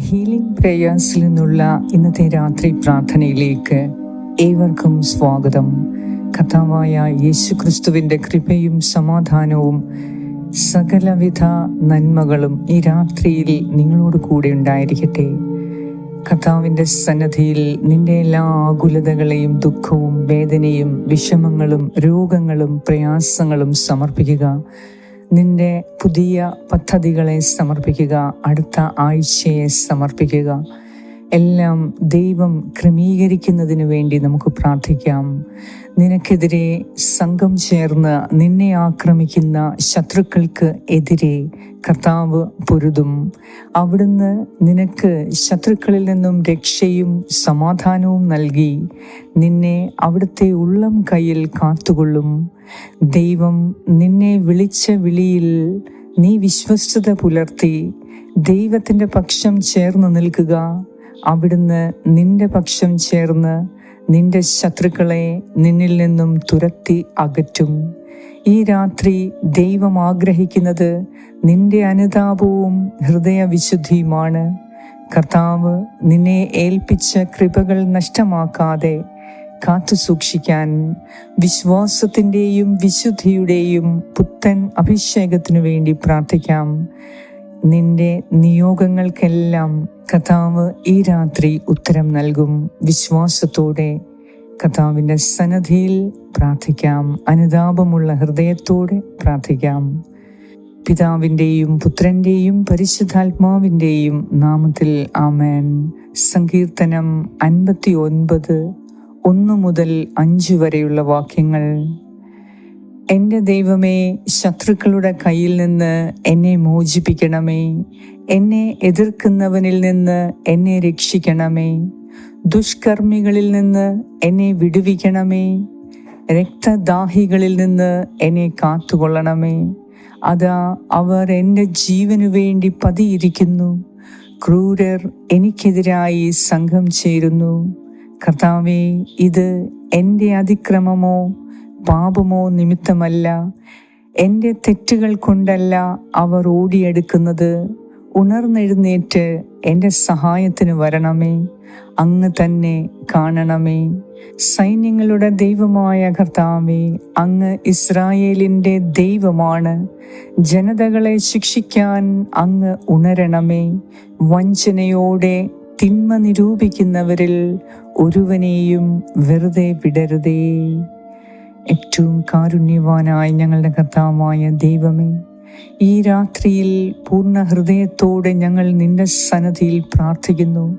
Healing പ്രേയേഴ്സിൽ നിന്നുള്ള ഇന്നത്തെ രാത്രി പ്രാർത്ഥനയിലേക്ക് ഏവർക്കും സ്വാഗതം. കഥാവായ യേശു ക്രിസ്തുവിന്റെ കൃപയും സമാധാനവും സകലവിധ നന്മകളും ഈ രാത്രിയിൽ നിങ്ങളോട് കൂടെ ഉണ്ടായിരിക്കട്ടെ. കർത്താവിന്റെ സന്നദ്ധിയിൽ നിന്റെ എല്ലാ ആകുലതകളെയും ദുഃഖവും വേദനയും വിഷമങ്ങളും രോഗങ്ങളും പ്രയാസങ്ങളും സമർപ്പിക്കുക. നിന്റെ പുതിയ പദ്ധതികളെ സമർപ്പിക്കുക അടുത്ത ആഴ്ചയെ സമർപ്പിക്കുക. എല്ലാം ദൈവം ക്രമീകരിക്കുന്നതിന് വേണ്ടി നമുക്ക് പ്രാർത്ഥിക്കാം. നിനക്കെതിരെ സംഘം ചേർന്ന് നിന്നെ ആക്രമിക്കുന്ന ശത്രുക്കൾക്ക് എതിരെ കർത്താവ് പൊരുതും. അവിടുന്ന് നിനക്ക് ശത്രുക്കളിൽ നിന്നും രക്ഷയും സമാധാനവും നൽകി. നിന്നെ അവിടുത്തെ ഉള്ളം കയ്യിൽ കാത്തുകൊള്ളും. ദൈവം നിന്നെ വിളിച്ച വിളിയിൽ നീ വിശ്വസ്തത പുലർത്തി. ദൈവത്തിന്റെ പക്ഷം ചേർന്ന് നിൽക്കുക. അവിടുന്ന് നിന്റെ പക്ഷം ചേർന്ന് നിന്റെ ശത്രുക്കളെ നിന്നിൽ നിന്നും തുരത്തി അകറ്റും. ഈ രാത്രി ദൈവം ആഗ്രഹിക്കുന്നത് നിന്റെ അനുതാപവും ഹൃദയവിശുദ്ധിയുമാണ്. കർത്താവ് നിന്നെ ഏൽപ്പിച്ച കൃപകൾ നഷ്ടമാക്കാതെ കാത്തു സൂക്ഷിക്കാൻ വിശ്വാസത്തിന്റെയും വിശുദ്ധിയുടെയും പുത്തൻ അഭിഷേകത്തിനു വേണ്ടി പ്രാർത്ഥിക്കാം. നിന്റെ നിയോഗങ്ങൾക്കെല്ലാം കഥാവ് ഈ രാത്രി ഉത്തരം നൽകും. വിശ്വാസത്തോടെ കഥാവിന്റെ സന്നദ്ധിയിൽ പ്രാർത്ഥിക്കാം. അനുതാപമുള്ള ഹൃദയത്തോടെ പ്രാർത്ഥിക്കാം. പിതാവിന്റെയും പുത്രന്റെയും പരിശുദ്ധാത്മാവിന്റെയും നാമത്തിൽ ആമേൻ. സങ്കീർത്തനം അൻപത്തി ഒൻപത് ഒന്ന് മുതൽ അഞ്ച് വരെയുള്ള വാക്യങ്ങൾ. എന്റെ ദൈവമേ ശത്രുക്കളുടെ കയ്യിൽ നിന്ന് എന്നെ മോചിപ്പിക്കണമേ. എന്നെ എതിർക്കുന്നവനിൽ നിന്ന് എന്നെ രക്ഷിക്കണമേ. ദുഷ്കർമ്മികളിൽ നിന്ന് എന്നെ വിടുവിക്കണമേ. രക്തദാഹികളിൽ നിന്ന് എന്നെ കാത്തുകൊള്ളണമേ. അതാ അവർ എന്റെ ജീവനു വേണ്ടി പതിയിരിക്കുന്നു. ക്രൂരർ എനിക്കെതിരായി സംഘം ചേരുന്നു. കർത്താവേ ഇത് എന്റെ അതിക്രമമോ? പാപമോ നിമിത്തമല്ല. എന്റെ തെറ്റുകൾ കൊണ്ടല്ല അവർ ഓടിയെടുക്കുന്നത്. ഉണർന്നെഴുന്നേറ്റ് എന്റെ സഹായത്തിന് വരണമേ. അങ്ങ് തന്നെ കാണണമേ. സൈന്യങ്ങളുടെ ദൈവമായ കർത്താവേ അങ്ങ് ഇസ്രായേലിന്റെ ദൈവമാണ്. ജനതകളെ ശിക്ഷിക്കാൻ അങ്ങ് ഉണരണമേ. വഞ്ചനയോടെ തിന്മ നിരൂപിക്കുന്നവരിൽ ഒരുവനെയും വെറുതെ വിടരുതേ. ഏറ്റവും കാരുണ്യവാനായ ഞങ്ങളുടെ കർത്താവായ ദൈവമേ ഈ രാത്രിയിൽ പൂർണ ഹൃദയത്തോടെ ഞങ്ങൾ നിന്റെ സന്നദ്ധിയിൽ പ്രാർത്ഥിക്കുന്നു.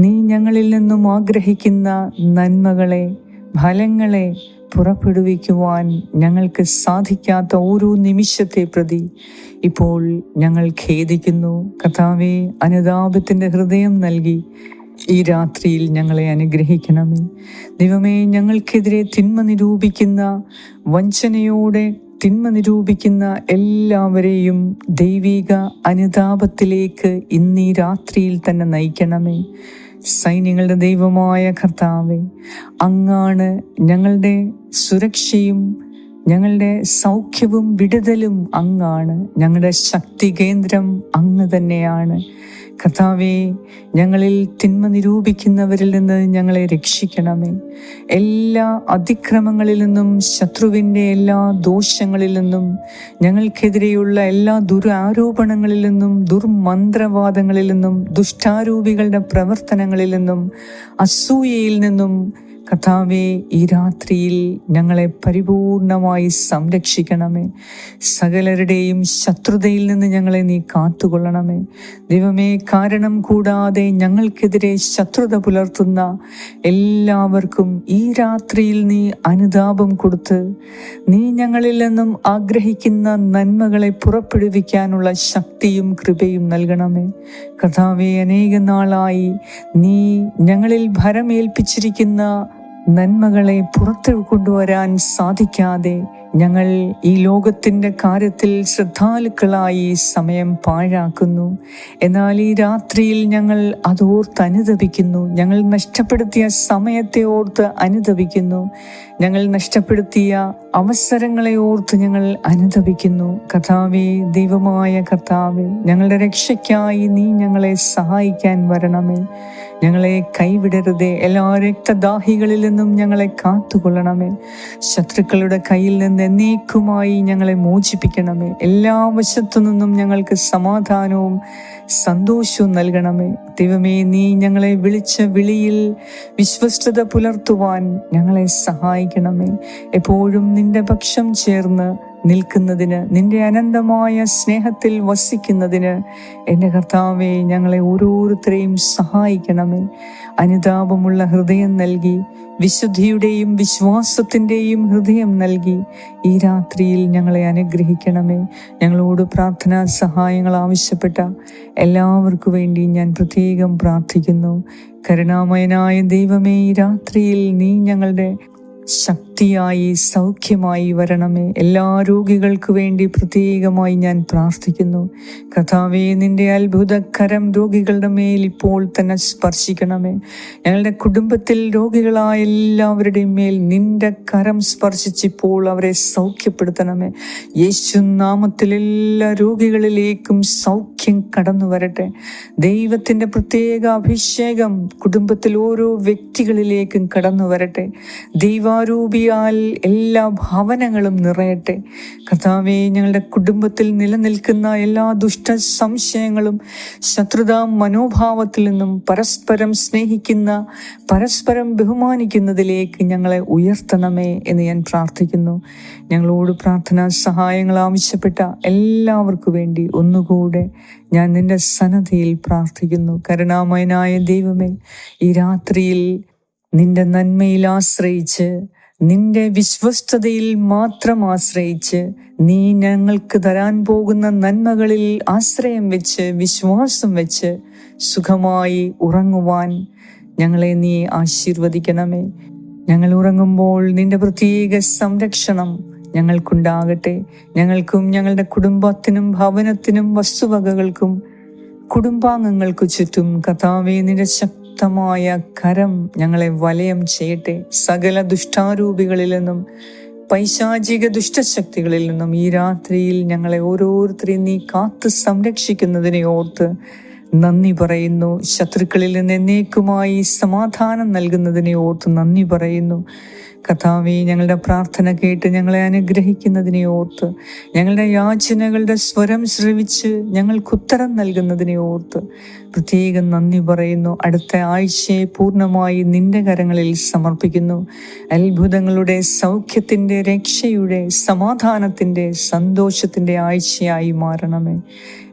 നീ ഞങ്ങളിൽ നിന്നും ആഗ്രഹിക്കുന്ന നന്മകളെ ഫലങ്ങളെ പുറപ്പെടുവിക്കുവാൻ ഞങ്ങൾക്ക് സാധിക്കാത്ത ഓരോ നിമിഷത്തെ പ്രതി ഇപ്പോൾ ഞങ്ങൾ ഖേദിക്കുന്നു. കഥാവെ അനുതാപത്തിന്റെ ഹൃദയം നൽകി ഈ രാത്രിയിൽ ഞങ്ങളെ അനുഗ്രഹിക്കണമേ. ദൈവമേ ഞങ്ങൾക്കെതിരെ തിന്മ നിരൂപിക്കുന്ന വഞ്ചനയോടെ തിന്മ നിരൂപിക്കുന്ന എല്ലാവരെയും ദൈവിക അനുതാപത്തിലേക്ക് ഇന്നീ രാത്രിയിൽ തന്നെ നയിക്കണമേ. സൈന്യങ്ങളുടെ ദൈവമായ കർത്താവെ അങ്ങാണ് ഞങ്ങളുടെ സുരക്ഷയും ഞങ്ങളുടെ സൗഖ്യവും വിടുതലും അങ്ങാണ്. ഞങ്ങളുടെ ശക്തി കേന്ദ്രം അങ്ങ് തന്നെയാണ്. കർത്താവെ ഞങ്ങളിൽ തിന്മ നിരൂപിക്കുന്നവരിൽ നിന്ന് ഞങ്ങളെ രക്ഷിക്കണമേ. എല്ലാ അതിക്രമങ്ങളിൽ നിന്നും ശത്രുവിന്റെ എല്ലാ ദോഷങ്ങളിൽ നിന്നും ഞങ്ങൾക്കെതിരെയുള്ള എല്ലാ ദുരാരോപണങ്ങളിൽ നിന്നും ദുർമന്ത്രവാദങ്ങളിൽ നിന്നും ദുഷ്ടാരൂപികളുടെ പ്രവർത്തനങ്ങളിൽ നിന്നും അസൂയയിൽ നിന്നും കഥാവെ ഈ രാത്രിയിൽ ഞങ്ങളെ പരിപൂർണമായി സംരക്ഷിക്കണമേ. സകലരുടെയും ശത്രുതയിൽ നിന്ന് ഞങ്ങളെ നീ കാത്തുകൊള്ളണമേ. ദൈവമേ കാരണം കൂടാതെ ഞങ്ങൾക്കെതിരെ ശത്രുത പുലർത്തുന്ന എല്ലാവർക്കും ഈ രാത്രിയിൽ നീ അനുതാപം കൊടുത്ത് നീ ഞങ്ങളിൽ നിന്നും ആഗ്രഹിക്കുന്ന നന്മകളെ പുറപ്പെടുവിക്കാനുള്ള ശക്തിയും കൃപയും നൽകണമേ. കർത്താവേ അനേക നാളായി നീ ഞങ്ങളിൽ ഭരമേൽപ്പിച്ചിരിക്കുന്ന നന്മകളെ പുറത്തു കൊണ്ടുവരാൻ സാധിക്കാതെ ഞങ്ങൾ ഈ ലോകത്തിന്റെ കാര്യത്തിൽ ശ്രദ്ധാലുക്കളായി സമയം പാഴാക്കുന്നു. എന്നാൽ ഈ രാത്രിയിൽ ഞങ്ങൾ അതോർത്ത് അനുദപിക്കുന്നു. ഞങ്ങൾ നഷ്ടപ്പെടുത്തിയ സമയത്തെ ഓർത്ത് അനുദപിക്കുന്നു. ഞങ്ങൾ നഷ്ടപ്പെടുത്തിയ അവസരങ്ങളെ ഓർത്ത് ഞങ്ങൾ അനുദപിക്കുന്നു. കർത്താവേ ദൈവമായ കർത്താവേ ഞങ്ങളുടെ രക്ഷയ്ക്കായി നീ ഞങ്ങളെ സഹായിക്കാൻ വരണമേ. ഞങ്ങളെ കൈവിടരുതേ. എല്ലാ രക്തദാഹികളിൽ നിന്നും ഞങ്ങളെ കാത്തുകൊള്ളണമേ. ശത്രുക്കളുടെ കയ്യിൽ നിന്ന് എന്നേക്കുമായി ഞങ്ങളെ മോചിപ്പിക്കണമേ. എല്ലാ വശത്തു നിന്നും ഞങ്ങൾക്ക് സമാധാനവും സന്തോഷവും നൽകണമേ. ദൈവമേ നീ ഞങ്ങളെ വിളിച്ച വിളിയിൽ വിശ്വസ്തത പുലർത്തുവാൻ ഞങ്ങളെ സഹായിക്കണമേ. എപ്പോഴും നിന്റെ പക്ഷം ചേർന്ന് നിൽക്കുന്നതിന് നിന്റെ അനന്തമായ സ്നേഹത്തിൽ വസിക്കുന്നതിന് എന്റെ കർത്താവെ ഞങ്ങളെ ഓരോരുത്തരെയും സഹായിക്കണമേ. അനുതാപമുള്ള ഹൃദയം നൽകി വിശുദ്ധിയുടെയും വിശ്വാസത്തിന്റെയും ഹൃദയം നൽകി ഈ രാത്രിയിൽ ഞങ്ങളെ അനുഗ്രഹിക്കണമേ. ഞങ്ങളോട് പ്രാർത്ഥനാ സഹായങ്ങൾ ആവശ്യപ്പെട്ട എല്ലാവർക്കു വേണ്ടി ഞാൻ പ്രത്യേകം പ്രാർത്ഥിക്കുന്നു. കരുണാമയനായ ദൈവമേ ഈ രാത്രിയിൽ നീ ഞങ്ങളുടെ ശക്തിയായി സൗഖ്യമായി വരണമേ. എല്ലാ രോഗികൾക്കു വേണ്ടി പ്രത്യേകമായി ഞാൻ പ്രാർത്ഥിക്കുന്നു. കഥാവേ നിന്റെ അത്ഭുതകരം രോഗികളുടെ മേൽ ഇപ്പോൾ തന്നെ സ്പർശിക്കണമേ. ഞങ്ങളുടെ കുടുംബത്തിൽ രോഗികളായ എല്ലാവരുടെയും മേൽ നിന്റെ കരം സ്പർശിച്ചിപ്പോൾ അവരെ സൗഖ്യപ്പെടുത്തണമേ. യേശു നാമത്തിൽ എല്ലാ രോഗികളിലേക്കും സൗഖ്യം കടന്നു വരട്ടെ. ദൈവത്തിന്റെ പ്രത്യേക അഭിഷേകം കുടുംബത്തിൽ ഓരോ വ്യക്തികളിലേക്കും കടന്നു വരട്ടെ. ദൈവാരൂപിയാൽ എല്ലാ ഭാവനകളും നിറയട്ടെ. കർത്താവെ ഞങ്ങളുടെ കുടുംബത്തിൽ നിലനിൽക്കുന്ന എല്ലാ ദുഷ്ട സംശയങ്ങളും ശത്രുതാ മനോഭാവത്തിൽ നിന്നും പരസ്പരം സ്നേഹിക്കുന്ന പരസ്പരം ബഹുമാനിക്കുന്നതിലേക്ക് ഞങ്ങളെ ഉയർത്തണമേ എന്ന് ഞാൻ പ്രാർത്ഥിക്കുന്നു. ഞങ്ങളോട് പ്രാർത്ഥനാ സഹായങ്ങൾ ആവശ്യപ്പെട്ട എല്ലാവർക്കും വേണ്ടി ഒന്നുകൂടെ ഞാൻ നിന്റെ സന്നദ്ധയിൽ പ്രാർത്ഥിക്കുന്നു. കരുണാമയനായ ദൈവമേ ഈ രാത്രിയിൽ നിന്റെ നന്മയിൽ ആശ്രയിച്ച് നിന്റെ വിശ്വസ്തതയിൽ മാത്രം ആശ്രയിച്ച് നീ ഞങ്ങൾക്ക് തരാൻ പോകുന്ന നന്മകളിൽ ആശ്രയം വെച്ച് വിശ്വാസം വെച്ച് സുഖമായി ഉറങ്ങുവാൻ ഞങ്ങളെ നീ ആശീർവദിക്കണമേ. ഞങ്ങൾ ഉറങ്ങുമ്പോൾ നിന്റെ പ്രത്യേക സംരക്ഷണം ഞങ്ങൾക്കുണ്ടാകട്ടെ. ഞങ്ങൾക്കും ഞങ്ങളുടെ കുടുംബത്തിനും ഭവനത്തിനും വസ്തുവകകൾക്കും കുടുംബാംഗങ്ങൾക്കു ചുറ്റും കഥാവേ നിന്റെ ശക്തമായ കരം ഞങ്ങളെ വലയം ചെയ്യട്ടെ. സകല ദുഷ്ടാരൂപികളിൽ നിന്നും പൈശാചിക ദുഷ്ടശക്തികളിൽ നിന്നും ഈ രാത്രിയിൽ ഞങ്ങളെ ഓരോരുത്തരെയും നീ കാത്ത് സംരക്ഷിക്കുന്നതിനെ ഓർത്ത് നന്ദി പറയുന്നു. ശത്രുക്കളിൽ നിന്ന് എന്നേക്കുമായി സമാധാനം നൽകുന്നതിനെ ഓർത്ത് നന്ദി പറയുന്നു. കഥാവെ ഞങ്ങളുടെ പ്രാർത്ഥന കേട്ട് ഞങ്ങളെ അനുഗ്രഹിക്കുന്നതിനെ ഓർത്ത് ഞങ്ങളുടെ യാചനകളുടെ സ്വരം ശ്രവിച്ച് ഞങ്ങൾക്ക് ഉത്തരം നൽകുന്നതിനെ ഓർത്ത് പ്രത്യേകം നന്ദി പറയുന്നു. അടുത്ത ആഴ്ചയെ പൂർണമായി നിന്റെ കരങ്ങളിൽ സമർപ്പിക്കുന്നു. അത്ഭുതങ്ങളുടെ സൗഖ്യത്തിന്റെ രക്ഷയുടെ സമാധാനത്തിന്റെ സന്തോഷത്തിന്റെ ആഴ്ചയായി മാറണമേ.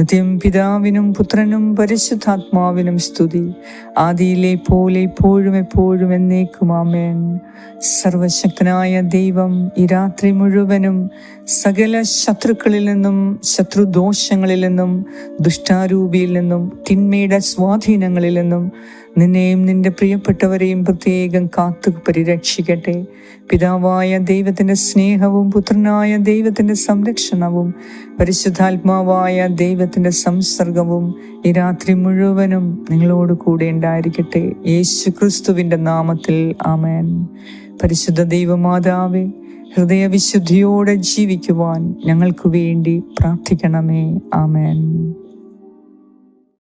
നിത്യം പിതാവിനും പുത്രനും പരിശുദ്ധാത്മാവിനും സ്തുതി. ആദിയിലെ പോലെ ഇപ്പോഴും എപ്പോഴും എന്നേക്കും ആമേൻ. സർവശക്തനായ ദൈവം ഈ രാത്രി മുഴുവനും സകല ശത്രുക്കളിൽ നിന്നും ശത്രുദോഷങ്ങളിൽ നിന്നും ദുഷ്ടാരൂപിയിൽ നിന്നും തിന്മയുടെ സ്വാധീനങ്ങളിൽ നിന്നും നിന്നെയും നിന്റെ പ്രിയപ്പെട്ടവരെയും പ്രത്യേകം കാത്തു പരിരക്ഷിക്കട്ടെ. പിതാവായ ദൈവത്തിന്റെ സ്നേഹവും പുത്രനായ ദൈവത്തിന്റെ സംരക്ഷണവും പരിശുദ്ധാത്മാവായ ദൈവത്തിന്റെ സംസർഗവും ഈ രാത്രി മുഴുവനും നിങ്ങളോട് കൂടെ ഉണ്ടായിരിക്കട്ടെ. യേശു ക്രിസ്തുവിന്റെ നാമത്തിൽ ആമേൻ. പരിശുദ്ധ ദൈവമാതാവേ ഹൃദയവിശുദ്ധിയോടെ ജീവിക്കുവാൻ ഞങ്ങൾക്ക് വേണ്ടി പ്രാർത്ഥിക്കണമേ. ആമേൻ.